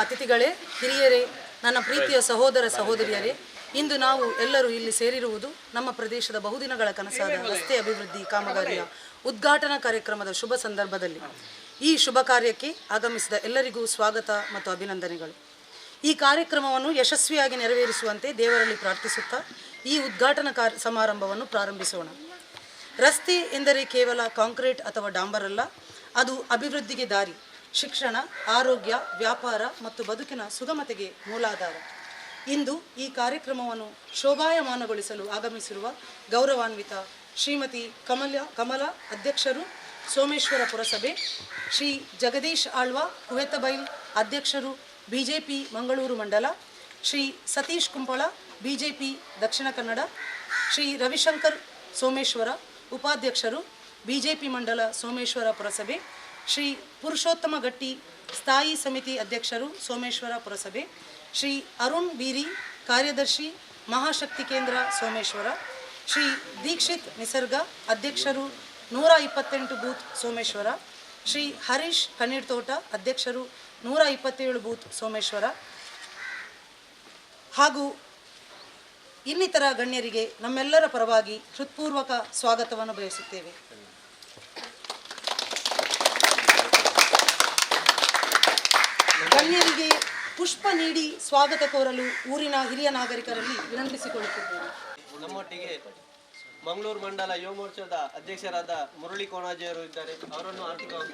ಅತಿಥಿಗಳೇ, ಹಿರಿಯರೇ, ನನ್ನ ಪ್ರೀತಿಯ ಸಹೋದರ ಸಹೋದರಿಯರೇ, ಇಂದು ನಾವು ಎಲ್ಲರೂ ಇಲ್ಲಿ ಸೇರಿರುವುದು ನಮ್ಮ ಪ್ರದೇಶದ ಬಹುದಿನಗಳ ಕನಸಾದ ರಸ್ತೆ ಅಭಿವೃದ್ಧಿ ಕಾಮಗಾರಿಯ ಉದ್ಘಾಟನಾ ಕಾರ್ಯಕ್ರಮದ ಶುಭ ಸಂದರ್ಭದಲ್ಲಿ ಈ ಶುಭ ಕಾರ್ಯಕ್ಕೆ ಆಗಮಿಸಿದ ಎಲ್ಲರಿಗೂ ಸ್ವಾಗತ ಮತ್ತು ಅಭಿನಂದನೆಗಳು. ಈ ಕಾರ್ಯಕ್ರಮವನ್ನು ಯಶಸ್ವಿಯಾಗಿ ನೆರವೇರಿಸುವಂತೆ ದೇವರಲ್ಲಿ ಪ್ರಾರ್ಥಿಸುತ್ತಾ ಈ ಉದ್ಘಾಟನಾ ಕಾರ್ಯ ಸಮಾರಂಭವನ್ನು ಪ್ರಾರಂಭಿಸೋಣ. ರಸ್ತೆ ಎಂದರೆ ಕೇವಲ ಕಾಂಕ್ರೀಟ್ ಅಥವಾ ಡಾಂಬರ್ ಅಲ್ಲ, ಅದು ಅಭಿವೃದ್ಧಿಗೆ ದಾರಿ. ಶಿಕ್ಷಣ, ಆರೋಗ್ಯ, ವ್ಯಾಪಾರ ಮತ್ತು ಬದುಕಿನ ಸುಗಮತೆಗೆ ಮೂಲಾಧಾರ. ಇಂದು ಈ ಕಾರ್ಯಕ್ರಮವನ್ನು ಶೋಭಾಯಮಾನಗೊಳಿಸಲು ಆಗಮಿಸಿರುವ ಗೌರವಾನ್ವಿತ ಶ್ರೀಮತಿ ಕಮಲ ಕಮಲ ಅಧ್ಯಕ್ಷರು, ಸೋಮೇಶ್ವರ ಪುರಸಭೆ, ಶ್ರೀ ಜಗದೀಶ್ ಆಳ್ವ ಕುವೆತಬೈಲ್ ಅಧ್ಯಕ್ಷರು, ಬಿಜೆಪಿ ಮಂಗಳೂರು ಮಂಡಲ, ಶ್ರೀ ಸತೀಶ್ ಕುಂಪಳ, ಬಿಜೆಪಿ ದಕ್ಷಿಣ ಕನ್ನಡ, ಶ್ರೀ ರವಿಶಂಕರ್ ಸೋಮೇಶ್ವರ ಉಪಾಧ್ಯಕ್ಷರು, ಬಿಜೆಪಿ ಮಂಡಲ ಸೋಮೇಶ್ವರ ಪುರಸಭೆ ಶ್ರೀ ಪುರುಷೋತ್ತಮ ಗಟ್ಟಿ ಸ್ಥಾಯಿ ಸಮಿತಿ ಅಧ್ಯಕ್ಷರು ಸೋಮೇಶ್ವರ ಪುರಸಭೆ, ಶ್ರೀ ಅರುಣ್ ಬೀರಿ ಕಾರ್ಯದರ್ಶಿ ಮಹಾಶಕ್ತಿ ಕೇಂದ್ರ ಸೋಮೇಶ್ವರ, ಶ್ರೀ ದೀಕ್ಷಿತ್ ನಿಸರ್ಗ ಅಧ್ಯಕ್ಷರು ನೂರ ಇಪ್ಪತ್ತೆಂಟು ಬೂತ್ ಸೋಮೇಶ್ವರ, ಶ್ರೀ ಹರೀಶ್ ಕಣ್ಣೀರ್ ತೋಟ ಅಧ್ಯಕ್ಷರು ನೂರ ಇಪ್ಪತ್ತೇಳು ಬೂತ್ ಸೋಮೇಶ್ವರ. ಹಾಗೂ ಇನ್ನಿತರ ಗಣ್ಯರಿಗೆ ನಮ್ಮೆಲ್ಲರ ಪರವಾಗಿ ಹೃತ್ಪೂರ್ವಕ ಸ್ವಾಗತವನ್ನು ಬಯಸುತ್ತೇವೆ ಗಣ್ಯರಿಗೆ ಪುಷ್ಪ ನೀಡಿ ಸ್ವಾಗತ ಕೋರಲು ಊರಿನ ಹಿರಿಯ ನಾಗರಿಕರಲ್ಲಿ ವಿನಂತಿಸಿಕೊಳ್ಳುತ್ತಿದ್ದೇವೆ ನಮ್ಮೊಟ್ಟಿಗೆ ಮಂಗಳೂರು ಮಂಡಲ ಯುವ ಮೋರ್ಚಾದ ಅಧ್ಯಕ್ಷರಾದ ಮುರಳಿ ಕೋಣಾಜಿಯವರು ಇದ್ದಾರೆ. ಅವರನ್ನು ಆರ್ಥಿಕವಾಗಿ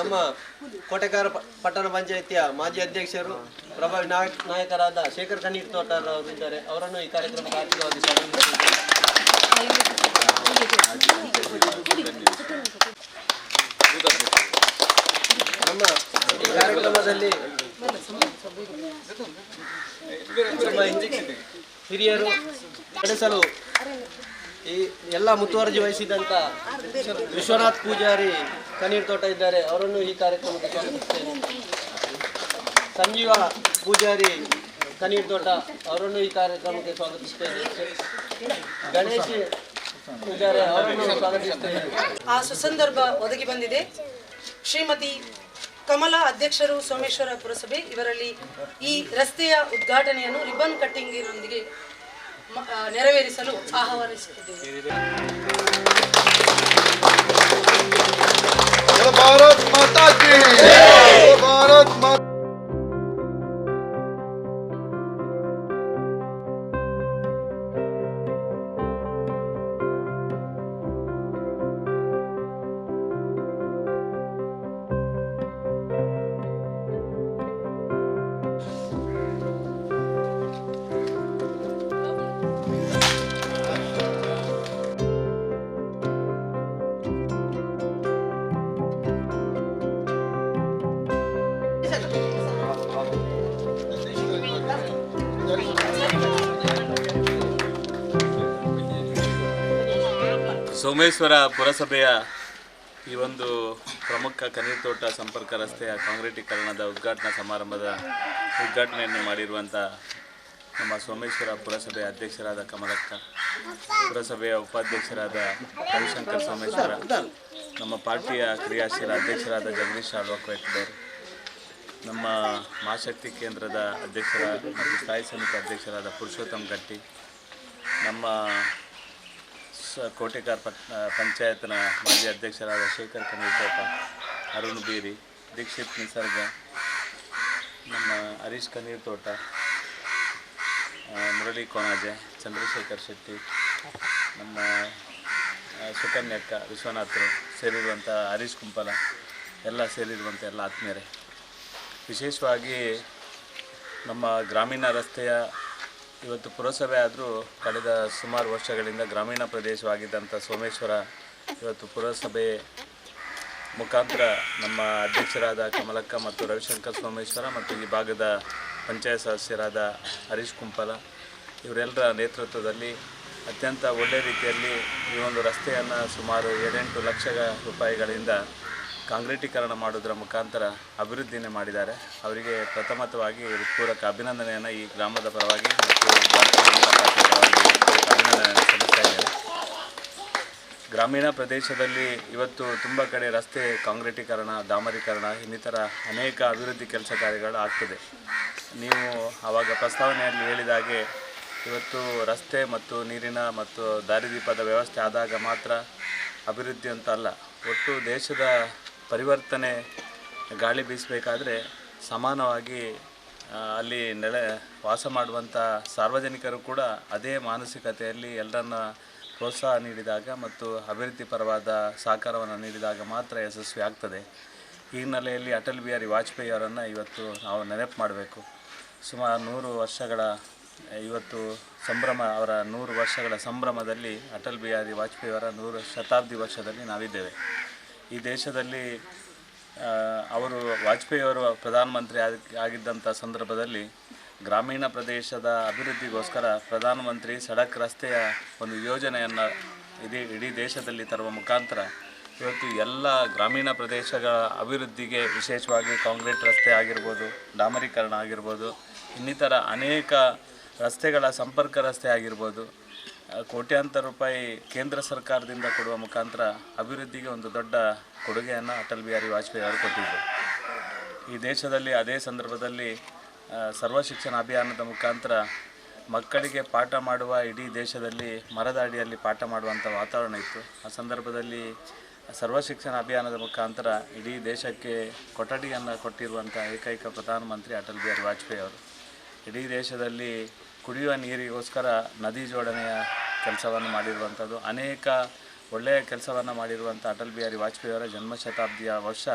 ನಮ್ಮ ಕೋಟೆಕಾರ ಪಟ್ಟಣ ಪಂಚಾಯಿತಿಯ ಮಾಜಿ ಅಧ್ಯಕ್ಷರು ಪ್ರಭಾವಿ ನಾಯಕ್ ನಾಯಕರಾದ ಶೇಖರ್ ಕಣ್ಣೀರ್ ತೋಟರ್ ಅವರು ಇದ್ದಾರೆ. ಅವರನ್ನು ಈ ಕಾರ್ಯಕ್ರಮಕ್ಕೆ ಆರ್ಥಿಕವಾಗಿ ಸ್ವಾಗತಿಸುತ್ತೇವೆ ನಮ್ಮ ಕಾರ್ಯಕ್ರಮದಲ್ಲಿ ಹಿರಿಯರು ನಡೆಸಲು ಈ ಎಲ್ಲ ಮುತುವರ್ಜಿ ವಹಿಸಿದಂತ ವಿಶ್ವನಾಥ್ ಪೂಜಾರಿ ಕಣ್ಣೀರ್ ತೋಟ ಇದ್ದಾರೆ. ಅವರನ್ನು ಈ ಕಾರ್ಯಕ್ರಮಕ್ಕೆ ಸ್ವಾಗತಿಸುತ್ತೇನೆ ಸಂಜೀವ ಪೂಜಾರಿ ಕಣ್ಣೀರ್ ತೋಟ, ಅವರನ್ನು ಈ ಕಾರ್ಯಕ್ರಮಕ್ಕೆ ಸ್ವಾಗತಿಸುತ್ತೇನೆ ಗಣೇಶ್ ಆ ಸುಸಂದರ್ಭ ಒದಗಿ ಬಂದಿದೆ. ಶ್ರೀಮತಿ ಕಮಲಾ ಅಧ್ಯಕ್ಷರು ಸೋಮೇಶ್ವರ ಪುರಸಭೆ, ಇವರಲ್ಲಿ ಈ ರಸ್ತೆಯ ಉದ್ಘಾಟನೆಯನ್ನು ರಿಬ್ಬನ್ ಕಟ್ಟಿಂಗಿನೊಂದಿಗೆ ನೆರವೇರಿಸಲು ಆಹ್ವಾನಿಸುತ್ತಿದ್ದೇವೆ. ಸೋಮೇಶ್ವರ ಪುರಸಭೆಯ ಈ ಒಂದು ಪ್ರಮುಖ ಕನೀರ್ ತೋಟ ಸಂಪರ್ಕ ರಸ್ತೆಯ ಕಾಂಕ್ರೀಟೀಕರಣದ ಉದ್ಘಾಟನಾ ಸಮಾರಂಭದ ಉದ್ಘಾಟನೆಯನ್ನು ಮಾಡಿರುವಂಥ ನಮ್ಮ ಸೋಮೇಶ್ವರ ಪುರಸಭೆಯ ಅಧ್ಯಕ್ಷರಾದ ಕಮಲಕ್ಕ, ಪುರಸಭೆಯ ಉಪಾಧ್ಯಕ್ಷರಾದ ರವಿಶಂಕರ್ ಸೋಮೇಶ್ವರ, ನಮ್ಮ ಪಾರ್ಟಿಯ ಕ್ರಿಯಾಶೀಲ ಅಧ್ಯಕ್ಷರಾದ ಜಗದೀಶ್ ಆಳ್ವಕ್ವೇಟ್ದವರು ನಮ್ಮ ಮಾಶಕ್ತಿ ಕೇಂದ್ರದ ಅಧ್ಯಕ್ಷರ ಮತ್ತು ಸ್ಥಾಯಿ ಸಮಿತಿ ಅಧ್ಯಕ್ಷರಾದ ಪುರುಷೋತ್ತಮ್ ಗಟ್ಟಿ, ನಮ್ಮ ಕೋಟೆಕಾರ್ ಪಂಚಾಯತ್ನ ಮಾಜಿ ಅಧ್ಯಕ್ಷರಾದ ಶೇಖರ್ ಕನೀತೋಟ ಅರುಣ್ ಬೀರಿ ದೀಕ್ಷಿತ್ ನಿಸರ್ಗ, ನಮ್ಮ ಹರೀಶ್ ಕನ್ನೀರ್ ತೋಟ ಮುರಳಿ ಕೋಣಾಜೆ, ಚಂದ್ರಶೇಖರ್ ಶೆಟ್ಟಿ, ನಮ್ಮ ಸುಕನ್ಯಕ್ಕ ವಿಶ್ವನಾಥರು ಸೇರಿರುವಂಥ ಹರೀಶ್ ಕುಂಪಲ, ಎಲ್ಲ ಸೇರಿರುವಂಥ ಎಲ್ಲ ಆತ್ಮೀಯರೇ. ವಿಶೇಷವಾಗಿ ನಮ್ಮ ಗ್ರಾಮೀಣ ರಸ್ತೆಯ ಇವತ್ತು ಪುರಸಭೆ ಆದರೂ ಕಳೆದ ಸುಮಾರು ವರ್ಷಗಳಿಂದ ಗ್ರಾಮೀಣ ಪ್ರದೇಶವಾಗಿದ್ದಂಥ ಸೋಮೇಶ್ವರ ಇವತ್ತು ಪುರಸಭೆ ಮುಖಾಂತರ ನಮ್ಮ ಅಧ್ಯಕ್ಷರಾದ ಕಮಲಕ್ಕ ಮತ್ತು ರವಿಶಂಕರ್ ಸೋಮೇಶ್ವರ ಮತ್ತು ಈ ಭಾಗದ ಪಂಚಾಯತ್ ಸದಸ್ಯರಾದ ಹರೀಶ್ ಕುಂಪಲ, ಇವರೆಲ್ಲರ ನೇತೃತ್ವದಲ್ಲಿ ಅತ್ಯಂತ ಒಳ್ಳೆಯ ರೀತಿಯಲ್ಲಿ ಈ ಒಂದು ರಸ್ತೆಯನ್ನು ಸುಮಾರು ಏಳೆಂಟು ಲಕ್ಷ ರೂಪಾಯಿಗಳಿಂದ ಕಾಂಕ್ರೀಟೀಕರಣ ಮಾಡೋದರ ಮುಖಾಂತರ ಅಭಿವೃದ್ಧಿಯನ್ನು ಮಾಡಿದ್ದಾರೆ. ಅವರಿಗೆ ಪ್ರಥಮತವಾಗಿ ಹೃತ್ಪೂರ್ವಕ ಅಭಿನಂದನೆಯನ್ನು ಈ ಗ್ರಾಮದ ಪರವಾಗಿ ಮತ್ತು ಗ್ರಾಮೀಣ ಪ್ರದೇಶದಲ್ಲಿ ಇವತ್ತು ತುಂಬ ಕಡೆ ರಸ್ತೆ ಕಾಂಕ್ರೀಟೀಕರಣ, ಡಾಮರೀಕರಣ, ಇನ್ನಿತರ ಅನೇಕ ಅಭಿವೃದ್ಧಿ ಕೆಲಸ ಕಾರ್ಯಗಳು ಆಗ್ತದೆ. ನೀವು ಆವಾಗ ಪ್ರಸ್ತಾವನೆಯಲ್ಲಿ ಹೇಳಿದಾಗೆ ಇವತ್ತು ರಸ್ತೆ ಮತ್ತು ನೀರಿನ ಮತ್ತು ದಾರಿದೀಪದ ವ್ಯವಸ್ಥೆ ಆದಾಗ ಮಾತ್ರ ಅಭಿವೃದ್ಧಿ ಅಂತ ಅಲ್ಲ, ಒಟ್ಟು ದೇಶದ ಪರಿವರ್ತನೆ ಗಾಳಿ ಬೀಸಬೇಕಾದ್ರೆ ಸಮಾನವಾಗಿ ಅಲ್ಲಿ ನೆಲೆ ವಾಸ ಮಾಡುವಂಥ ಸಾರ್ವಜನಿಕರು ಕೂಡ ಅದೇ ಮಾನಸಿಕತೆಯಲ್ಲಿ ಎಲ್ಲರನ್ನ ಪ್ರೋತ್ಸಾಹ ನೀಡಿದಾಗ ಮತ್ತು ಅಭಿವೃದ್ಧಿ ಪರವಾದ ಸಹಕಾರವನ್ನು ನೀಡಿದಾಗ ಮಾತ್ರ ಯಶಸ್ವಿ ಆಗ್ತದೆ. ಈ ಹಿನ್ನೆಲೆಯಲ್ಲಿ ಅಟಲ್ ಬಿಹಾರಿ ವಾಜಪೇಯಿ ಅವರನ್ನು ಇವತ್ತು ನಾವು ನೆನಪು ಮಾಡಬೇಕು. ಸುಮಾರು ನೂರು ವರ್ಷಗಳ, ಇವತ್ತು ಸಂಭ್ರಮ, ಅವರ ನೂರು ವರ್ಷಗಳ ಸಂಭ್ರಮದಲ್ಲಿ ಅಟಲ್ ಬಿಹಾರಿ ವಾಜಪೇಯಿ ಅವರ ನೂರು ಶತಾಬ್ದಿ ವರ್ಷದಲ್ಲಿ ನಾವಿದ್ದೇವೆ. ಈ ದೇಶದಲ್ಲಿ ಅವರು ವಾಜಪೇಯಿ ಅವರು ಪ್ರಧಾನಮಂತ್ರಿ ಆಗಿ- ಆಗಿದ್ದಂಥ ಸಂದರ್ಭದಲ್ಲಿ ಗ್ರಾಮೀಣ ಪ್ರದೇಶದ ಅಭಿವೃದ್ಧಿಗೋಸ್ಕರ ಪ್ರಧಾನಮಂತ್ರಿ ಸಡಕ್ ರಸ್ತೆಯ ಒಂದು ಯೋಜನೆಯನ್ನು ಇಡೀ ಇಡೀ ದೇಶದಲ್ಲಿ ತರುವ ಮುಖಾಂತರ ಇವತ್ತು ಎಲ್ಲ ಗ್ರಾಮೀಣ ಪ್ರದೇಶಗಳ ಅಭಿವೃದ್ಧಿಗೆ ವಿಶೇಷವಾಗಿ ಕಾಂಕ್ರೀಟ್ ರಸ್ತೆ ಆಗಿರ್ಬೋದು, ಡಾಮರೀಕರಣ ಆಗಿರ್ಬೋದು, ಇನ್ನಿತರ ಅನೇಕ ರಸ್ತೆಗಳ ಸಂಪರ್ಕ ರಸ್ತೆ ಆಗಿರ್ಬೋದು ಕೋಟ್ಯಾಂತರ ರೂಪಾಯಿ ಕೇಂದ್ರ ಸರ್ಕಾರದಿಂದ ಕೊಡುವ ಮುಖಾಂತರ ಅಭಿವೃದ್ಧಿಗೆ ಒಂದು ದೊಡ್ಡ ಕೊಡುಗೆಯನ್ನು ಅಟಲ್ ಬಿಹಾರಿ ವಾಜಪೇಯಿ ಅವರು ಕೊಟ್ಟಿದ್ದರು ಈ ದೇಶದಲ್ಲಿ ಅದೇ ಸಂದರ್ಭದಲ್ಲಿ ಸರ್ವ ಶಿಕ್ಷಣ ಅಭಿಯಾನದ ಮುಖಾಂತರ ಮಕ್ಕಳಿಗೆ ಪಾಠ ಮಾಡುವ ಇಡೀ ದೇಶದಲ್ಲಿ ಮರದ ಅಡಿಯಲ್ಲಿ ಪಾಠ ಮಾಡುವಂಥ ವಾತಾವರಣ ಇತ್ತು. ಆ ಸಂದರ್ಭದಲ್ಲಿ ಸರ್ವ ಶಿಕ್ಷಣ ಅಭಿಯಾನದ ಮುಖಾಂತರ ಇಡೀ ದೇಶಕ್ಕೆ ಕೊಠಡಿಯನ್ನು ಕೊಟ್ಟಿರುವಂಥ ಏಕೈಕ ಪ್ರಧಾನಮಂತ್ರಿ ಅಟಲ್ ಬಿಹಾರಿ ವಾಜಪೇಯಿ ಅವರು. ಇಡೀ ದೇಶದಲ್ಲಿ ಕುಡಿಯುವ ನೀರಿಗೋಸ್ಕರ ನದಿ ಜೋಡಣೆಯ ಕೆಲಸವನ್ನು ಮಾಡಿರುವಂಥದ್ದು. ಅನೇಕ ಒಳ್ಳೆಯ ಕೆಲಸವನ್ನು ಮಾಡಿರುವಂಥ ಅಟಲ್ ಬಿಹಾರಿ ವಾಜಪೇಯಿಯವರ ಜನ್ಮ ಶತಾಬ್ದಿಯ ವರ್ಷ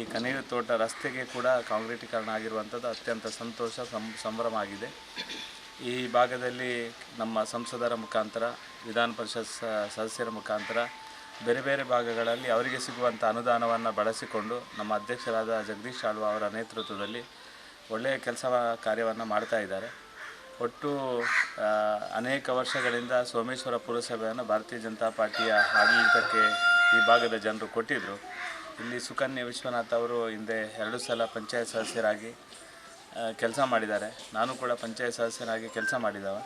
ಈ ಕನೀರು ತೋಟ ರಸ್ತೆಗೆ ಕೂಡ ಕಾಂಕ್ರೀಟೀಕರಣ ಆಗಿರುವಂಥದ್ದು ಅತ್ಯಂತ ಸಂತೋಷ ಸಂಭ್ರಮ ಆಗಿದೆ. ಈ ಭಾಗದಲ್ಲಿ ನಮ್ಮ ಸಂಸದರ ಮುಖಾಂತರ, ವಿಧಾನ ಪರಿಷತ್ ಸದಸ್ಯರ ಮುಖಾಂತರ ಬೇರೆ ಬೇರೆ ಭಾಗಗಳಲ್ಲಿ ಅವರಿಗೆ ಸಿಗುವಂಥ ಅನುದಾನವನ್ನು ಬಳಸಿಕೊಂಡು ನಮ್ಮ ಅಧ್ಯಕ್ಷರಾದ ಜಗದೀಶ್ ಆಳ್ವ ಅವರ ನೇತೃತ್ವದಲ್ಲಿ ಒಳ್ಳೆಯ ಕೆಲಸ ಕಾರ್ಯವನ್ನು ಮಾಡ್ತಾ ಇದ್ದಾರೆ. ಒಟ್ಟು ಅನೇಕ ವರ್ಷಗಳಿಂದ ಸೋಮೇಶ್ವರ ಪುರಸಭೆಯನ್ನು ಭಾರತೀಯ ಜನತಾ ಪಾರ್ಟಿಯ ಆಡಳಿತಕ್ಕೆ ಈ ಭಾಗದ ಜನರು ಕೊಟ್ಟಿದ್ದರು ಇಲ್ಲಿ ಸುಕನ್ಯಾ ವಿಶ್ವನಾಥ್ ಅವರು ಹಿಂದೆ ಎರಡು ಸಲ ಪಂಚಾಯತ್ ಸದಸ್ಯರಾಗಿ ಕೆಲಸ ಮಾಡಿದ್ದಾರೆ. ನಾನು ಕೂಡ ಪಂಚಾಯತ್ ಸದಸ್ಯನಾಗಿ ಕೆಲಸ ಮಾಡಿದವ.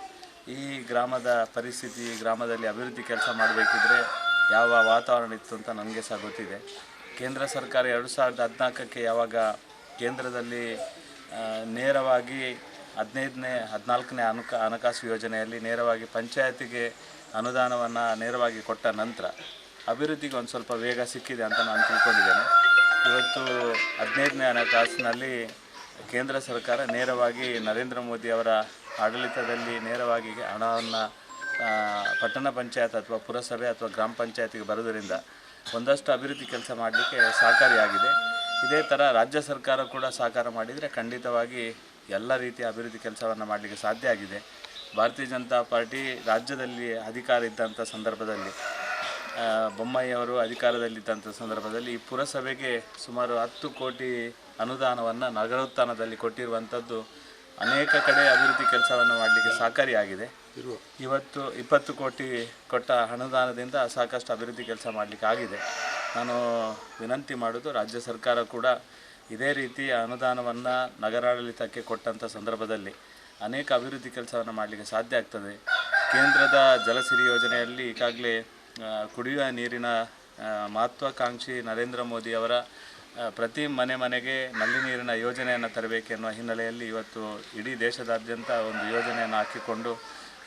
ಈ ಗ್ರಾಮದ ಪರಿಸ್ಥಿತಿ, ಗ್ರಾಮದಲ್ಲಿ ಅಭಿವೃದ್ಧಿ ಕೆಲಸ ಮಾಡಬೇಕಿದ್ರೆ ಯಾವ ವಾತಾವರಣ ಇತ್ತು ಅಂತ ನನಗೆ ಸಹ ಗೊತ್ತಿದೆ. ಕೇಂದ್ರ ಸರ್ಕಾರ ಎರಡು ಸಾವಿರದ ಹದಿನಾಲ್ಕಕ್ಕೆ ಯಾವಾಗ ಕೇಂದ್ರದಲ್ಲಿ ನೇರವಾಗಿ ಹದಿನೈದನೇ, ಹದಿನಾಲ್ಕನೇ ಅನುಕ, ಹಣಕಾಸು ಯೋಜನೆಯಲ್ಲಿ ನೇರವಾಗಿ ಪಂಚಾಯತಿಗೆ ಅನುದಾನವನ್ನು ನೇರವಾಗಿ ಕೊಟ್ಟ ನಂತರ ಅಭಿವೃದ್ಧಿಗೆ ಒಂದು ಸ್ವಲ್ಪ ವೇಗ ಸಿಕ್ಕಿದೆ ಅಂತ ನಾನು ತಿಳ್ಕೊಂಡಿದ್ದೇನೆ. ಇವತ್ತು ಹದಿನೈದನೇ ಹಣಕಾಸಿನಲ್ಲಿ ಕೇಂದ್ರ ಸರ್ಕಾರ ನೇರವಾಗಿ ನರೇಂದ್ರ ಮೋದಿ ಅವರ ಆಡಳಿತದಲ್ಲಿ ನೇರವಾಗಿ ಹಣವನ್ನು ಪಟ್ಟಣ ಪಂಚಾಯತ್ ಅಥವಾ ಪುರಸಭೆ ಅಥವಾ ಗ್ರಾಮ ಪಂಚಾಯತಿಗೆ ಬರೋದರಿಂದ ಒಂದಷ್ಟು ಅಭಿವೃದ್ಧಿ ಕೆಲಸ ಮಾಡಲಿಕ್ಕೆ ಸಹಕಾರಿಯಾಗಿದೆ. ಇದೇ ಥರ ರಾಜ್ಯ ಸರ್ಕಾರ ಕೂಡ ಸಹಕಾರ ಮಾಡಿದರೆ ಖಂಡಿತವಾಗಿ ಎಲ್ಲ ರೀತಿಯ ಅಭಿವೃದ್ಧಿ ಕೆಲಸವನ್ನು ಮಾಡಲಿಕ್ಕೆ ಸಾಧ್ಯ ಆಗಿದೆ. ಭಾರತೀಯ ಜನತಾ ಪಾರ್ಟಿ ರಾಜ್ಯದಲ್ಲಿ ಅಧಿಕಾರ ಇದ್ದಂಥ ಸಂದರ್ಭದಲ್ಲಿ ಬೊಮ್ಮಾಯಿಯವರು ಅಧಿಕಾರದಲ್ಲಿದ್ದಂಥ ಸಂದರ್ಭದಲ್ಲಿ ಈ ಪುರಸಭೆಗೆ ಸುಮಾರು ಹತ್ತು ಕೋಟಿ ಅನುದಾನವನ್ನು ನಗರೋತ್ಥಾನದಲ್ಲಿ ಕೊಟ್ಟಿರುವಂಥದ್ದು ಅನೇಕ ಕಡೆ ಅಭಿವೃದ್ಧಿ ಕೆಲಸವನ್ನು ಮಾಡಲಿಕ್ಕೆ ಸಹಕಾರಿಯಾಗಿದೆ ಇವತ್ತು ಇಪ್ಪತ್ತು ಕೋಟಿ ಕೊಟ್ಟ ಅನುದಾನದಿಂದ ಸಾಕಷ್ಟು ಅಭಿವೃದ್ಧಿ ಕೆಲಸ ಮಾಡಲಿಕ್ಕೆ ಆಗಿದೆ. ನಾನು ವಿನಂತಿ ಮಾಡೋದು, ರಾಜ್ಯ ಸರ್ಕಾರ ಕೂಡ ಇದೇ ರೀತಿ ಅನುದಾನವನ್ನು ನಗರಾಡಳಿತಕ್ಕೆ ಕೊಟ್ಟಂಥ ಸಂದರ್ಭದಲ್ಲಿ ಅನೇಕ ಅಭಿವೃದ್ಧಿ ಕೆಲಸವನ್ನು ಮಾಡಲಿಕ್ಕೆ ಸಾಧ್ಯ ಆಗ್ತದೆ. ಕೇಂದ್ರದ ಜಲಸಿರಿ ಯೋಜನೆಯಲ್ಲಿ ಈಗಾಗಲೇ ಕುಡಿಯುವ ನೀರಿನ ಮಹತ್ವಾಕಾಂಕ್ಷಿ ನರೇಂದ್ರ ಮೋದಿ ಅವರ ಪ್ರತಿ ಮನೆ ಮನೆಗೆ ನಲ್ಲಿ ನೀರಿನ ಯೋಜನೆಯನ್ನು ತರಬೇಕೆನ್ನುವ ಹಿನ್ನೆಲೆಯಲ್ಲಿ ಇವತ್ತು ಇಡೀ ದೇಶದಾದ್ಯಂತ ಒಂದು ಯೋಜನೆಯನ್ನು ಹಾಕಿಕೊಂಡು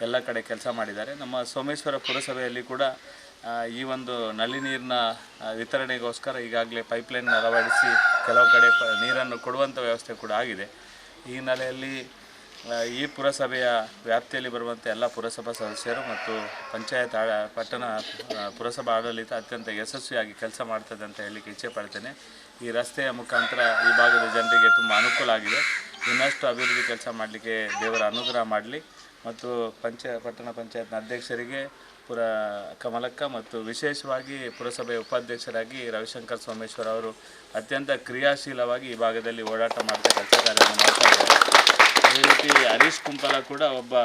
ಎಲ್ಲ ಕಡೆ ಕೆಲಸ ಮಾಡಿದ್ದಾರೆ. ನಮ್ಮ ಸೋಮೇಶ್ವರ ಪುರಸಭೆಯಲ್ಲಿ ಕೂಡ ಈ ಒಂದು ನಲ್ಲಿ ನೀರಿನ ವಿತರಣೆಗೋಸ್ಕರ ಈಗಾಗಲೇ ಪೈಪ್ಲೈನ್ ಅಳವಡಿಸಿ ಕೆಲವು ಕಡೆ ನೀರನ್ನು ಕೊಡುವಂಥ ವ್ಯವಸ್ಥೆ ಕೂಡ ಆಗಿದೆ. ಈ ಹಿನ್ನೆಲೆಯಲ್ಲಿ ಈ ಪುರಸಭೆಯ ವ್ಯಾಪ್ತಿಯಲ್ಲಿ ಬರುವಂಥ ಎಲ್ಲ ಪುರಸಭಾ ಸದಸ್ಯರು ಮತ್ತು ಪಂಚಾಯತ್ ಪಟ್ಟಣ ಪುರಸಭಾ ಆಡಳಿತ ಅತ್ಯಂತ ಯಶಸ್ವಿಯಾಗಿ ಕೆಲಸ ಮಾಡ್ತದೆ ಅಂತ ಹೇಳಲಿಕ್ಕೆ ಇಚ್ಛೆ ಪಡ್ತೇನೆ. ಈ ರಸ್ತೆಯ ಮುಖಾಂತರ ಈ ಭಾಗದ ಜನರಿಗೆ ತುಂಬ ಅನುಕೂಲ ಆಗಿದೆ. ಇನ್ನಷ್ಟು ಅಭಿವೃದ್ಧಿ ಕೆಲಸ ಮಾಡಲಿಕ್ಕೆ ದೇವರ ಅನುಗ್ರಹ ಮಾಡಲಿ. ಮತ್ತು ಪಂಚ, ಪಟ್ಟಣ ಪಂಚಾಯತ್ನ ಅಧ್ಯಕ್ಷರಿಗೆ ಪುರ ಕಮಲಕ್ಕ ಮತ್ತು ವಿಶೇಷವಾಗಿ ಪುರಸಭೆ ಉಪಾಧ್ಯಕ್ಷರಾಗಿ ರವಿಶಂಕರ್ ಸೋಮೇಶ್ವರ್ ಅವರು ಅತ್ಯಂತ ಕ್ರಿಯಾಶೀಲವಾಗಿ ಈ ಭಾಗದಲ್ಲಿ ಓಡಾಟ ಮಾಡ್ತಾ ಕೆಲಸ ಕಾರ್ಯವನ್ನು ಮಾಡ್ತಾ ಅದೇ ರೀತಿ ಹರೀಶ್ ಕುಂಪಲ ಕೂಡ ಒಬ್ಬ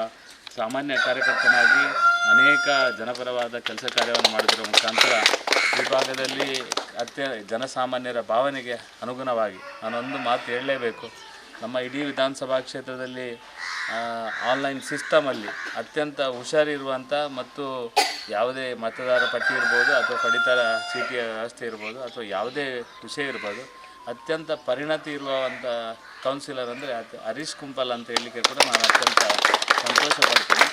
ಸಾಮಾನ್ಯ ಕಾರ್ಯಕರ್ತನಾಗಿ ಅನೇಕ ಜನಪರವಾದ ಕೆಲಸ ಕಾರ್ಯವನ್ನು ಮಾಡಿದ್ರ ಮುಖಾಂತರ ಈ ಭಾಗದಲ್ಲಿ ಅತ್ಯ ಜನಸಾಮಾನ್ಯರ ಭಾವನೆಗೆ ಅನುಗುಣವಾಗಿ ನಾನೊಂದು ಮಾತು ಹೇಳಲೇಬೇಕು. ನಮ್ಮ ಇಡೀ ವಿಧಾನಸಭಾ ಕ್ಷೇತ್ರದಲ್ಲಿ ಆನ್ಲೈನ್ ಸಿಸ್ಟಮಲ್ಲಿ ಅತ್ಯಂತ ಹುಷಾರಿರುವಂಥ ಮತ್ತು ಯಾವುದೇ ಮತದಾರ ಪಟ್ಟಿ ಇರ್ಬೋದು ಅಥವಾ ಪಡಿತರ ಚೀಟಿಯ ವ್ಯವಸ್ಥೆ ಇರ್ಬೋದು ಅಥವಾ ಯಾವುದೇ ವಿಷಯ ಇರ್ಬೋದು, ಅತ್ಯಂತ ಪರಿಣತಿ ಇರುವಂಥ ಕೌನ್ಸಿಲರ್ ಅಂದರೆ ಹರೀಶ್ ಕುಂಪಲ್ ಅಂತ ಹೇಳಲಿಕ್ಕೆ ಕೂಡ ನಾನು ಅತ್ಯಂತ ಸಂತೋಷ ಪಡ್ತೀನಿ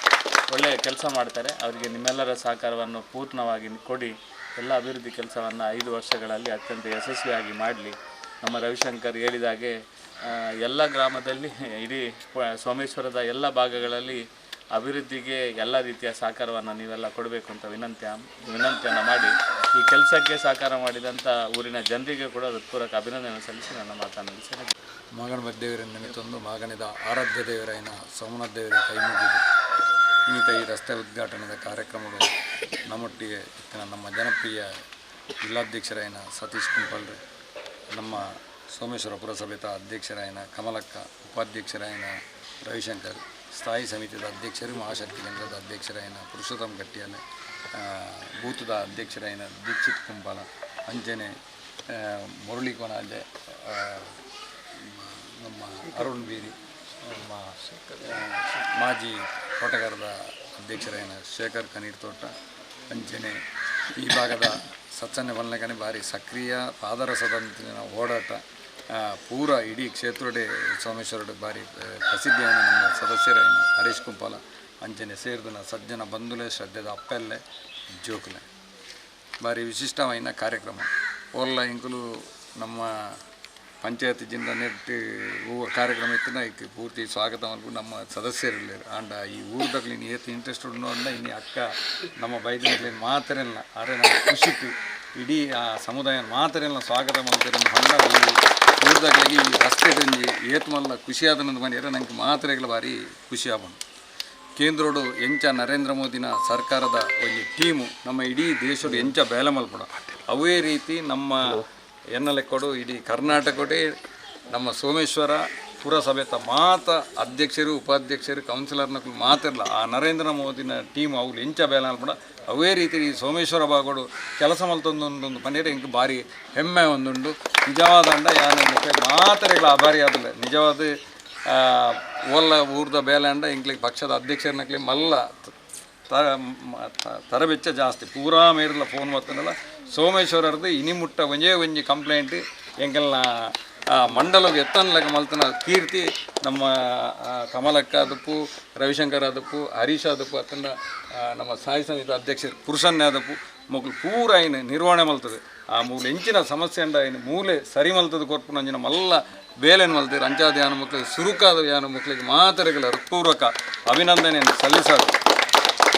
ಒಳ್ಳೆಯ ಕೆಲಸ ಮಾಡ್ತಾರೆ. ಅವರಿಗೆ ನಿಮ್ಮೆಲ್ಲರ ಸಹಕಾರವನ್ನು ಪೂರ್ಣವಾಗಿ ಕೊಡಿ. ಎಲ್ಲ ಅಭಿವೃದ್ಧಿ ಕೆಲಸವನ್ನು ಐದು ವರ್ಷಗಳಲ್ಲಿ ಅತ್ಯಂತ ಯಶಸ್ವಿಯಾಗಿ ಮಾಡಲಿ. ನಮ್ಮ ರವಿಶಂಕರ್ ಹೇಳಿದಾಗೆ ಎಲ್ಲ ಗ್ರಾಮದಲ್ಲಿ ಇಡೀ ಸೋಮೇಶ್ವರದ ಎಲ್ಲ ಭಾಗಗಳಲ್ಲಿ ಅಭಿವೃದ್ಧಿಗೆ ಎಲ್ಲ ರೀತಿಯ ಸಹಕಾರವನ್ನು ನೀವೆಲ್ಲ ಕೊಡಬೇಕು ಅಂತ ವಿನಂತಿ ವಿನಂತಿಯನ್ನು ಮಾಡಿ ಈ ಕೆಲಸಕ್ಕೆ ಸಹಕಾರ ಮಾಡಿದಂಥ ಊರಿನ ಜನರಿಗೆ ಕೂಡ ಹೃತ್ಪೂರ್ವಕ ಅಭಿನಂದನೆ ಸಲ್ಲಿಸಿ ನನ್ನ ಮಾತನ್ನು ಮುಗಿಸ್ತೇನೆ. ಮಗನ ದೇವರನ್ನು ನಿಮಿತ್ತೊಂದು ಆರಾಧ್ಯ ದೇವರಾಯನ ಸೋಮನಾಥ ದೇವರ ಕೈ ಮುಗಿದು ಇನ್ನಿತ ಈ ರಸ್ತೆ ಉದ್ಘಾಟನೆದ ಕಾರ್ಯಕ್ರಮಗಳು ನಮ್ಮೊಟ್ಟಿಗೆ ನಮ್ಮ ಜನಪ್ರಿಯ ಜಿಲ್ಲಾಧ್ಯಕ್ಷರಾಯನ ಸತೀಶ್ ಕುಂಪಲ್ರಿ, ನಮ್ಮ ಸೋಮೇಶ್ವರ ಪುರಸಭೆತ ಅಧ್ಯಕ್ಷರಾಯನ, ಕಮಲಕ್ಕ ಉಪಾಧ್ಯಕ್ಷರಾಯನ, ರವಿಶಂಕರ್ ಸ್ಥಾಯಿ ಸಮಿತಿಯ ಅಧ್ಯಕ್ಷರು, ಮಹಾಶಕ್ತಿ ಕೇಂದ್ರದ ಅಧ್ಯಕ್ಷರಾಯನ, ಪುರುಷೋತ್ತಮ ಗಟ್ಟಿಯಲೆ ಬೂತದ ಅಧ್ಯಕ್ಷರಾಯನ ದೀಕ್ಷಿತ್ ಕುಂಬಾಲ, ಅಂಜನೆ ಮುರಳಿ ಕೊನಾಜೆ ನಮ್ಮ ಅರುಣ್ ಬೀರಿ ನಮ್ಮ ಮಾಜಿ ಕೋಟಗಾರದ ಅಧ್ಯಕ್ಷರಾಯನ ಶೇಖರ್ ಕನೀರ್ ತೋಟ ಅಂಜನೆ ಈ ಭಾಗದ ಸಚ್ಚನ್ನ ಬಲ್ಲಕನೆ ಭಾರಿ ಸಕ್ರಿಯ, ಪಾದರಸದಂತಿನ ಓಡಾಟ ಪೂರ ಇಡೀ ಕ್ಷೇತ್ರಡೆ ಸೋಮೇಶ್ವರಡೆ ಭಾರಿ ಪ್ರಸಿದ್ಧಿಯನ್ನು ನಮ್ಮ ಸದಸ್ಯರಾಯನ ಹರೀಶ್ ಕುಂಪಾಲ ಅಂಚನೆ ಸೇರಿದ ಸಜ್ಜನ ಬಂಧುಲೆ, ಶ್ರದ್ಧೆದ ಅಪ್ಪಲ್ಲೇ, ಜೋಕುಲೆ. ಭಾರಿ ವಿಶಿಷ್ಟమైన ಕಾರ್ಯಕ್ರಮ. ಓಲ್ಲ ಇಂಕುಲು ನಮ್ಮ ಪಂಚಾಯತ್ ಜಿಂದ ನೆಟ್ಟು ಹೂವು ಕಾರ್ಯಕ್ರಮ ಇತ್ತಿನ ಇಕ್ಕೆ ಪೂರ್ತಿ ಸ್ವಾಗತ ಅನ್ಕೊಂಡು ನಮ್ಮ ಸದಸ್ಯರಿಲ್ಲ ಆಂಡ ಈ ಊರ್ದಾಗ್ಲಿ ನೀ ಏತ್ ಇಂಟ್ರೆಸ್ಟ್ ಉಂಡು ಇನ್ನು ಅಕ್ಕ ನಮ್ಮ ಬೈದಿನಲ್ಲಿ ಇಲ್ಲ ಆದರೆ ನಮ್ಮ ಖುಷಿತ್ತು ಇಡೀ ಆ ಸಮುದಾಯ ಮಾತರೆಲ್ಲ ಸ್ವಾಗತ ಮಾಡ್ತಾರೆ ಹೊಂಡ ಈ ಊರ್ದಾಗ್ಲಿಗೆ ಈ ರಸ್ತೆ ತಂಜಿ ಏತ್ ಮಲ್ಲ ಖುಷಿಯಾದನಂದು ಮನೆಯರೆ ನನಗೆ ಮಾತ್ರೆಗಳ ಭಾರಿ ಖುಷಿ ಆಗ್ಬಂದು ಕೇಂದ್ರೋಡು ಎಂಚ ನರೇಂದ್ರ ಮೋದಿನ ಸರ್ಕಾರದ ಒಂದು ಟೀಮು ನಮ್ಮ ಇಡೀ ದೇಶದ ಎಂಚ ಬೇಲೆ ಮಲ್ಪಡ ಅವೇ ರೀತಿ ನಮ್ಮ ಎನ್ನಲೆ ಕೊಡು, ಇಡೀ ಕರ್ನಾಟಕಡೆ ನಮ್ಮ ಸೋಮೇಶ್ವರ ಪುರಸಭೆ ತ ಮಾತ ಅಧ್ಯಕ್ಷರು, ಉಪಾಧ್ಯಕ್ಷರು, ಕೌನ್ಸಿಲರ್ನ ಮಾತಿರಲ್ಲ ಆ ನರೇಂದ್ರ ಮೋದಿನ ಟೀಮ್ ಅವ್ರು ಎಂಚ ಬೇಲೆ ಮಲ್ಪಡ ಅವೇ ರೀತಿ ಈ ಸೋಮೇಶ್ವರ ಬಾಗೋಡು ಕೆಲಸ ಮಲ್ತೊಂದೊಂದೊಂದು ಪಂಡಿರ ಇಂಕ ಭಾರಿ ಹೆಮ್ಮೆ ಒಂದುಂಡು ನಿಜವಾದ ಅಂಡ ಮಾತ್ರ ಮಾತರೆಗಳ ಆಭಾರಿ ಆದಲ್ಲ ನಿಜವಾದ ಓಲ್ಲ ಊರ್ದ ಬೇಲೆಂಡ ಇಂಕ್ಲಿಗೆ ಪಕ್ಷದ ಅಧ್ಯಕ್ಷರನ್ನಕ್ಲಿ ಮಲ್ಲ ತ- ತ, ಮ- ತ- ತರಬೆಚ್ಚ ಜಾಸ್ತಿ. ಪೂರಾ ಮೇರಿಲ್ಲ ಫೋನ್ ಸೋಮೇಶ್ವರರ್ದು ಇನಿ ಮುಟ್ಟ ಒಂಜೇ ಒಂಜಿ ಕಂಪ್ಲೇಂಟ್ ಎಂಕಲ್ನ ಮಂಡಲಗೆ ಎತ್ತನ್ಲಗ ಮಲ್ತನ ಕೀರ್ತಿ ನಮ್ಮ ಕಮಲಕ್ಕ ಅದಪ್ಪು ರವಿಶಂಕರ್ ಅದಪ್ಪು ಹರೀಶ್ ಅದಪ್ಪು ಅತ್ತನ್ನ ನಮ್ಮ ಸಾಯಿ ಸಮಿತಿ ಅಧ್ಯಕ್ಷ ಪುರುಷನ್ನೇ ಅದಪ್ಪು ಮಗಳು ಪೂರ ಏನು ನಿರ್ವಹಣೆ ಮಲ್ತದೆ. ಆ ಮೂಲೆ ಎಂಚಿನ ಸಮಸ್ಯೆ ಅಂಡ ಏನು ಮೂಲೆ ಸರಿ ಮಲ್ತದ ಕೊರ್ಪು ನಂಜಿನ ಮಲ್ಲ ಬೇಲೆನ್ ಮಲ್ತೀರಿ ಅಂಚಾದ ಯಾನ ಮಕ್ಕಳಿಗೆ, ಸುರುಕಾದ ಯಾನ ಮಕ್ಕಳಿಗೆ ಮಾತರೆಗಳ ಹೃತ್ಪೂರ್ವಕ ಅಭಿನಂದನೆಯನ್ನು ಸಲ್ಲಿಸೋದು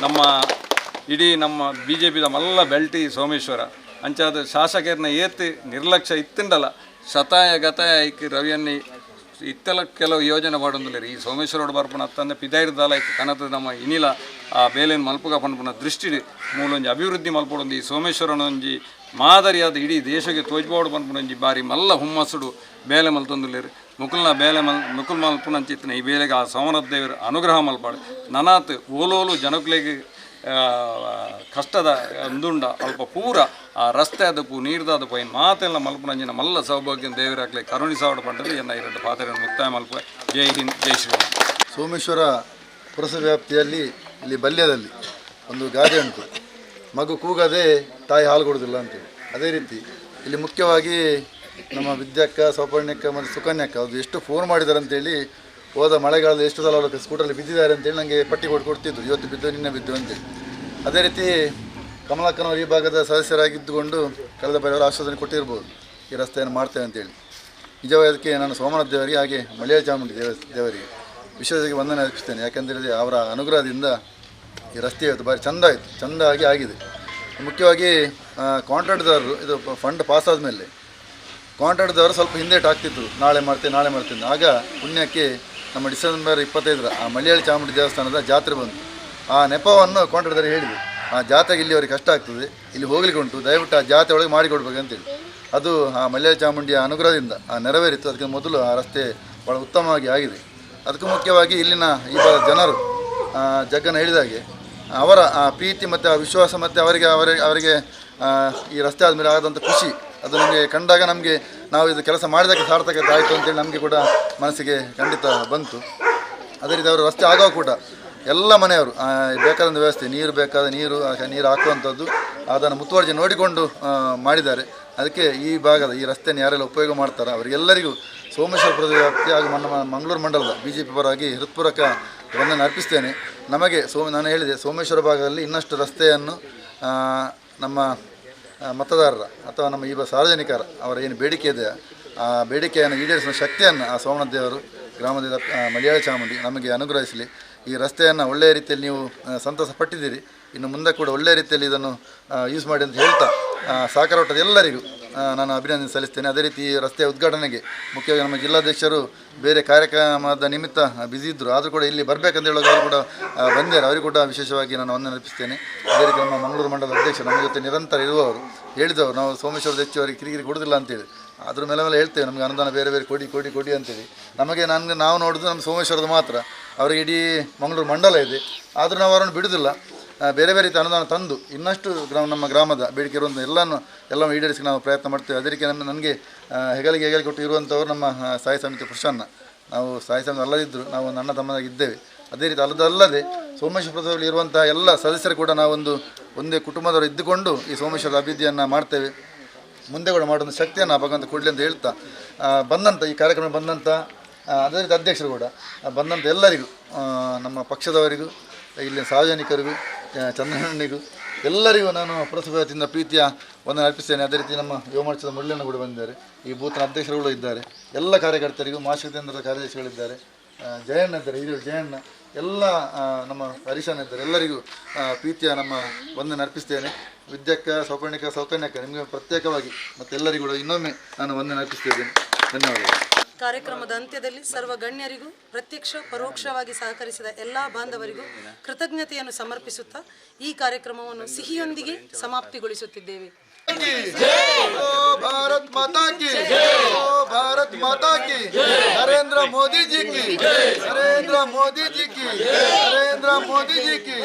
ನಮ್ಮ ಇಡೀ ನಮ್ಮ ಬಿ ಜೆ ಪಿದ ಮಲ್ಲ ಬೆಲ್ಟಿ ಸೋಮೇಶ್ವರ, ಅಂಚಾದ ಶಾಸಕರನ್ನ ಏತಿ ನಿರ್ಲಕ್ಷ್ಯ ಇತ್ತಿಂಡಲ್ಲ ಶತಾಯ ಗತಾಯ ಐಕ್ ರವಿಯನ್ನಿ ಇತ್ತೆಲ್ಲ ಕೆಲವು ಯೋಜನೆ ಮಾಡೋದಿಲ್ಲ ಈ ಸೋಮೇಶ್ವರೋಡು ಬರ್ಪಣ ಅತ್ತಂದ ಪಿದಾಯಿರ್ದಾಲ ಐಕ್ ಕನತ ನಮ್ಮ ಇನಿಲ, ಆ ಬೇಲೆನ್ ಮಲ್ಪುಗ ಪನ್ಪುನ ದೃಷ್ಟಿ ಮೂಲೊಂಜಿ ಅಭಿವೃದ್ಧಿ ಮಲ್ಪಡೊಂದು ಈ ಸೋಮೇಶ್ವರನ ಒಂಜಿ ಮಾದರಿಯಾದ ಇಡೀ ದೇಶಕ್ಕೆ ತೋಜ್ಬೋಡು ಪಂಪನೊಂಜಿ ಬಾರಿ ಮಲ್ಲ ಹುಮ್ಮಸುಡು ಬೇಲೆ ಮಲ್ತೊಂದುಲ್ಲೇರು ಮುಕುಲ್ನ ಬೇಲೆ ಮಲ್, ಮುಕುಲ್ ಮಲ್ಪುನಂಚಿತ್ತಿನ ಈ ಬೇಲೆಗೆ ಆ ಸೋಮನಾಥ ದೇವರ ಅನುಗ್ರಹ ಮಲ್ಪಾಡು ನನಾತ್ ಓಲೋಲು ಜನಕ್ಲೆಗೆ ಕಷ್ಟದ ಅಂದುಂಡ, ಅಲ್ಪ ಪೂರ ಆ ರಸ್ತೆ ಅದಪ್ಪು ನೀರ್ದಾದ ಪೈನ್ ಮಾತೆಲ್ಲ ಮಲ್ಪನಂಜಿನ ಮಲ್ಲ ಸೌಭಾಗ್ಯ ಕರುಣಿ ಕರುಣಿಸಾವಡ ಪಂಡದು ಎನ್ನ ಎರಡು ಪಾತ್ರೆ ಮುಕ್ತಾಯ ಮಲ್ಪ ಜೈ ಹಿಂದ್, ಜೈ ಶ್ರೀರಾಮ್ ಸೋಮೇಶ್ವರ ಪುರಸಭೆ ವ್ಯಾಪ್ತಿಯಲ್ಲಿ ಇಲ್ಲಿ ಬಲ್ಯದಲ್ಲಿ ಒಂದು ಗಾದೆ ಉಂಟು. ಮಗು ಕೂಗದೆ ತಾಯಿ ಹಾಲು ಕೊಡೋದಿಲ್ಲ ಅಂತೇಳಿ. ಅದೇ ರೀತಿ ಇಲ್ಲಿ ಮುಖ್ಯವಾಗಿ ನಮ್ಮ ವಿದ್ಯಕ್ಕ ಸೌಪರ್ಣ್ಯಕ್ಕ ಮತ್ತು ಸುಕನ್ಯಕ್ಕ ಅದು ಎಷ್ಟು ಫೋನ್ ಮಾಡಿದ್ದಾರೆ ಅಂತೇಳಿ ಹೋದ ಮಳೆಗಾಲದಲ್ಲಿ ಎಷ್ಟು ಸಲ ಅವರು ಸ್ಕೂಟರಲ್ಲಿ ಬಿದ್ದಿದ್ದಾರೆ ಅಂತೇಳಿ ನನಗೆ ಪಟ್ಟಿ ಕೊಟ್ಟು ಕೊಡ್ತಿದ್ರು. ಇವತ್ತು ಬಿದ್ದು, ನಿನ್ನೆ ಬಿದ್ದು ಅಂತೇಳಿ ಅದೇ ರೀತಿ ಕಮಲಕ್ಕನವರು ಈ ಭಾಗದ ಸದಸ್ಯರಾಗಿದ್ದುಕೊಂಡು ಕಳೆದ ಬಾರಿ ಅವರು ಆಶ್ವಾಸನೆ ಕೊಟ್ಟಿರ್ಬೋದು. ಈ ರಸ್ತೆಯನ್ನು ಮಾಡ್ತೇವೆ ಅಂತೇಳಿ ನಿಜವಾದಕ್ಕೆ ನಾನು ಸೋಮನಾಥ ದೇವರಿಗೆ ಹಾಗೆ ಮಳೆಯ ಚಾಮುಂಡಿ ದೇವ, ದೇವರಿಗೆ ವಿಶೇಷವಾಗಿ ವಂದನೆ ಅರ್ಪಿಸ್ತೇನೆ ಯಾಕೆಂದರೆ ಅವರ ಅನುಗ್ರಹದಿಂದ ಈ ರಸ್ತೆ ಇವತ್ತು ಭಾರಿ ಚೆಂದ ಆಯಿತು. ಚೆಂದಾಗಿ ಆಗಿದೆ. ಮುಖ್ಯವಾಗಿ ಕಾಂಟ್ರಾಕ್ಟ್ದವರು ಇದು ಫಂಡ್ ಪಾಸ್ ಆದಮೇಲೆ ಕಾಂಟ್ರಾಕ್ಟ್ದವರು ಸ್ವಲ್ಪ ಹಿಂದೇಟ್ ಆಗ್ತಿದ್ರು. ನಾಳೆ ಮಾಡ್ತೇನೆ ನಾಳೆ ಮಾಡ್ತೇನೆ. ಆಗ ಪುಣ್ಯಕ್ಕೆ ನಮ್ಮ ಡಿಸೆಂಬರ್ ಇಪ್ಪತ್ತೈದರ ಆ ಮಳಿಯಾಳಿ ಚಾಮುಂಡಿ ದೇವಸ್ಥಾನದ ಜಾತ್ರೆ ಬಂತು. ಆ ನೆಪವನ್ನು ಕಾಂಟ್ರಾಕ್ಟ್ದವರು ಹೇಳಿದೆ ಆ ಜಾತ್ರೆಗೆ ಇಲ್ಲಿ ಅವರಿಗೆ ಕಷ್ಟ ಆಗ್ತದೆ. ಇಲ್ಲಿ ಹೋಗ್ಲಿಕ್ಕೆ ಉಂಟು. ದಯವಿಟ್ಟು ಆ ಜಾತ್ರೆ ಒಳಗೆ ಮಾಡಿಕೊಡ್ಬೇಕಂತೇಳಿ. ಅದು ಆ ಮಲಯಾಳಿ ಚಾಮುಂಡಿಯ ಅನುಗ್ರಹದಿಂದ ಆ ನೆರವೇರಿತ್ತು ಅದಕ್ಕೆ ಮೊದಲು ಆ ರಸ್ತೆ ಭಾಳ ಉತ್ತಮವಾಗಿ ಆಗಿದೆ. ಅದಕ್ಕೂ ಮುಖ್ಯವಾಗಿ ಇಲ್ಲಿನ ಈ ಜನರು ಜಗ್ಗನ ಹೇಳಿದಾಗೆ ಅವರ ಆ ಪ್ರೀತಿ ಮತ್ತು ಆ ವಿಶ್ವಾಸ ಮತ್ತು ಅವರಿಗೆ ಅವರಿಗೆ ಅವರಿಗೆ ಈ ರಸ್ತೆ ಆದಮೇಲೆ ಆದಂಥ ಖುಷಿ. ಅದು ನಮಗೆ ಕಂಡಾಗ ನಮಗೆ ನಾವು ಇದು ಕೆಲಸ ಮಾಡಿದಕ್ಕೆ ಸಾರ್ಥಕತೆ ಆಯಿತು ಅಂತೇಳಿ ನಮಗೆ ಕೂಡ ಮನಸ್ಸಿಗೆ ಖಂಡಿತ ಬಂತು. ಅದೇ ರೀತಿ ಅವರು ರಸ್ತೆ ಆಗೋ ಕೂಡ ಎಲ್ಲ ಮನೆಯವರು ಬೇಕಾದ ವ್ಯವಸ್ಥೆ, ನೀರು ಬೇಕಾದ ನೀರು ನೀರು ಹಾಕುವಂಥದ್ದು, ಅದನ್ನು ಮುತುವರ್ಜಿ ನೋಡಿಕೊಂಡು ಮಾಡಿದ್ದಾರೆ. ಅದಕ್ಕೆ ಈ ಭಾಗದ ಈ ರಸ್ತೆಯನ್ನು ಯಾರೆಲ್ಲ ಉಪಯೋಗ ಮಾಡ್ತಾರೆ ಅವರಿಗೆಲ್ಲರಿಗೂ ಸೋಮೇಶ್ವರಪುರದ ವ್ಯಾಪ್ತಿ ಹಾಗೂ ಮಂಗಳೂರು ಮಂಡಲದ ಬಿ ಜೆ ಪಿ ಪರವಾಗಿ ಹೃತ್ಪೂರ್ವಕ ಇದನ್ನು ಅರ್ಪಿಸ್ತೇನೆ. ನಮಗೆ ಸೋ ನಾನು ಹೇಳಿದೆ ಸೋಮೇಶ್ವರ ಭಾಗದಲ್ಲಿ ಇನ್ನಷ್ಟು ರಸ್ತೆಯನ್ನು ನಮ್ಮ ಮತದಾರರ ಅಥವಾ ನಮ್ಮ ಈ ಸಾರ್ವಜನಿಕರ ಅವರ ಏನು ಬೇಡಿಕೆ ಇದೆ ಆ ಬೇಡಿಕೆಯನ್ನು ಈಡೇರಿಸುವ ಶಕ್ತಿಯನ್ನು ಆ ಸೋಮನಾಥ ದೇವರು ಗ್ರಾಮದ ಆ, ಮಲಯಾಳ ಚಾಮುಂಡಿ ನಮಗೆ ಅನುಗ್ರಹಿಸಲಿ. ಈ ರಸ್ತೆಯನ್ನು ಒಳ್ಳೆಯ ರೀತಿಯಲ್ಲಿ ನೀವು ಸಂತಸ ಪಟ್ಟಿದ್ದೀರಿ. ಇನ್ನು ಮುಂದೆ ಕೂಡ ಒಳ್ಳೆಯ ರೀತಿಯಲ್ಲಿ ಇದನ್ನು ಯೂಸ್ ಮಾಡಿ ಅಂತ ಹೇಳ್ತಾ ಸಾಕಾರ ಎಲ್ಲರಿಗೂ ನಾನು ಅಭಿನಂದನೆ ಸಲ್ಲಿಸ್ತೇನೆ. ಅದೇ ರೀತಿ ರಸ್ತೆ ರಸ್ತೆಯ ಉದ್ಘಾಟನೆಗೆ ಮುಖ್ಯವಾಗಿ ನಮ್ಮ ಜಿಲ್ಲಾಧ್ಯಕ್ಷರು ಬೇರೆ ಕಾರ್ಯಕ್ರಮದ ನಿಮಿತ್ತ ಬ್ಯುಸಿ ಇದ್ದರು ಆದರೂ ಕೂಡ ಇಲ್ಲಿ ಬರಬೇಕಂತ ಹೇಳೋದು ಅವರು ಕೂಡ ಬಂದಿದ್ದಾರೆ. ಅವರಿಗೂ ಕೂಡ ವಿಶೇಷವಾಗಿ ನಾನು ವಂದನೆ ಅರ್ಪಿಸ್ತೇನೆ. ಅದೇ ರೀತಿ ನಮ್ಮ ಮಂಗಳೂರು ಮಂಡಲ ಅಧ್ಯಕ್ಷ ನಮ್ಮ ಜೊತೆ ನಿರಂತರ ಇರುವವರು. ಹೇಳಿದವರು ನಾವು ಸೋಮೇಶ್ವರ ಹೆಚ್ಚುವರಿಗೆ ಕಿರಿಕಿರಿ ಕೊಡೋದಿಲ್ಲ ಅಂತೇಳಿ. ಅದ್ರ ಮೇಲೆ ಮೇಲೆ ಹೇಳ್ತೇವೆ ನಮಗೆ ಅನುದಾನ ಬೇರೆ ಬೇರೆ ಕೊಡಿ ಕೊಡಿ ಕೊಡಿ ಅಂತೇಳಿ. ನಮಗೆ ನನಗೆ ನಾವು ನೋಡೋದು ನಮ್ಮ ಸೋಮೇಶ್ವರದ ಮಾತ್ರ. ಅವರಿಗೆ ಇಡೀ ಮಂಗಳೂರು ಮಂಡಲ ಇದೆ. ಆದರೂ ನಾವು ಅವರನ್ನು ಬಿಡುವುದಿಲ್ಲ ಆ, ಬೇರೆ ಬೇರೆ ರೀತಿ ಅನುದಾನ ತಂದು ಇನ್ನಷ್ಟು ಗ್ರಾಮ, ನಮ್ಮ ಗ್ರಾಮದ ಬೇಡಿಕೆ ಇರುವಂಥ ಎಲ್ಲನೂ ಎಲ್ಲವೂ ಈಡೇರಿಸಿ ನಾವು ಪ್ರಯತ್ನ ಮಾಡ್ತೇವೆ. ಅದೇ ರೀತಿ ನಮ್ಮ ನನಗೆ ಹೆಗಲಿಗೆ ಹೆಗಲಿಗೆ ಕೊಟ್ಟು ಇರುವಂಥವ್ರು ನಮ್ಮ ಸಾಯಿ ಸಮಿತಿ ಪುರುಷನ್ನ ನಾವು ಸಾಯಿ ಸಮಿತಿ ಅಲ್ಲದಿದ್ದರು ನಾವು ನನ್ನ ತಮ್ಮನಾಗಿದ್ದೇವೆ. ಅದೇ ರೀತಿ ಅಲ್ಲದಲ್ಲದೆ ಸೋಮೇಶ್ವರದಲ್ಲಿ ಇರುವಂಥ ಎಲ್ಲ ಸದಸ್ಯರು ಕೂಡ ನಾವೊಂದು, ಒಂದೇ ಕುಟುಂಬದವರು ಇದ್ದುಕೊಂಡು ಈ ಸೋಮೇಶ್ವರದ ಅಭಿವೃದ್ಧಿಯನ್ನು ಮಾಡ್ತೇವೆ. ಮುಂದೆ ಕೂಡ ಮಾಡುವಂಥ ಶಕ್ತಿಯನ್ನು ಭಗವಂತ ಕೊಡಲಿ ಅಂತ ಹೇಳ್ತಾ ಬಂದಂಥ ಈ ಕಾರ್ಯಕ್ರಮ ಬಂದಂಥ ಅದೇ ರೀತಿ ಅಧ್ಯಕ್ಷರು ಕೂಡ ಬಂದಂಥ ಎಲ್ಲರಿಗೂ ನಮ್ಮ ಪಕ್ಷದವರಿಗೂ, ಇಲ್ಲಿನ ಸಾರ್ವಜನಿಕರಿಗೂ ಚಂದ್ರಣ್ಣನಿಗೂ ಎಲ್ಲರಿಗೂ ನಾನು ಪುರಸಭೆಯಿಂದ ಪ್ರೀತಿಯ ವಂದನೆ ಅರ್ಪಿಸ್ತೇನೆ. ಅದೇ ರೀತಿ ನಮ್ಮ ಯುವ ಮೋರ್ಚಾದ ಮುರಳಿಯನ್ನು ಕೂಡ ಬಂದಿದ್ದಾರೆ. ಈ ಬೂತ್ನ ಅಧ್ಯಕ್ಷರುಗಳು ಇದ್ದಾರೆ. ಎಲ್ಲ ಕಾರ್ಯಕರ್ತರಿಗೂ ಮಾಶಕ್ತೇಂದ್ರದ ಕಾರ್ಯದರ್ಶಿಗಳಿದ್ದಾರೆ. ಜಯಣ್ಣ ಇದ್ದಾರೆ ಹಿರಿಯರು ಜಯಣ್ಣ. ಎಲ್ಲ ನಮ್ಮ ಹರೀಶನ್ ಇದ್ದಾರೆ. ಎಲ್ಲರಿಗೂ ಪ್ರೀತಿಯ ನಮ್ಮ ವಂದನೆ ಅರ್ಪಿಸ್ತೇನೆ. ವಿದ್ಯಕ್ಕ ಸೌಪರ್ಣಿಕ ಸೌಕರ್ಯಕ್ಕ ನಿಮಗೆ ಪ್ರತ್ಯೇಕವಾಗಿ ಮತ್ತೆಲ್ಲರಿಗೂ ಕೂಡ ಇನ್ನೊಮ್ಮೆ ನಾನು ವಂದನೆ ಅರ್ಪಿಸ್ತಿದ್ದೇನೆ. ಧನ್ಯವಾದಗಳು. ಕಾರ್ಯಕ್ರಮದ ಅಂತ್ಯದಲ್ಲಿ ಸರ್ವ ಗಣ್ಯರಿಗೂ ಪ್ರತ್ಯಕ್ಷ ಪರೋಕ್ಷವಾಗಿ ಸಹಕರಿಸಿದ ಎಲ್ಲಾ ಬಾಂಧವರಿಗೂ ಕೃತಜ್ಞತೆಯನ್ನು ಸಮರ್ಪಿಸುತ್ತಾ ಈ ಕಾರ್ಯಕ್ರಮವನ್ನು ಸಿಹಿಯೊಂದಿಗೆ ಸಮಾಪ್ತಿಗೊಳಿಸುತ್ತಿದ್ದೇವೆ. ಭಾರತ್ ಮಾತಾ ಕಿ ಭಾರತ್ ಮಾತಾ ಕಿ ನರೇಂದ್ರ ಮೋದಿ ಜಿ ಕಿ ನರೇಂದ್ರ ಮೋದಿ ಜಿ ಕಿ ನರೇಂದ್ರ ಮೋದಿ ಜಿ ಕಿ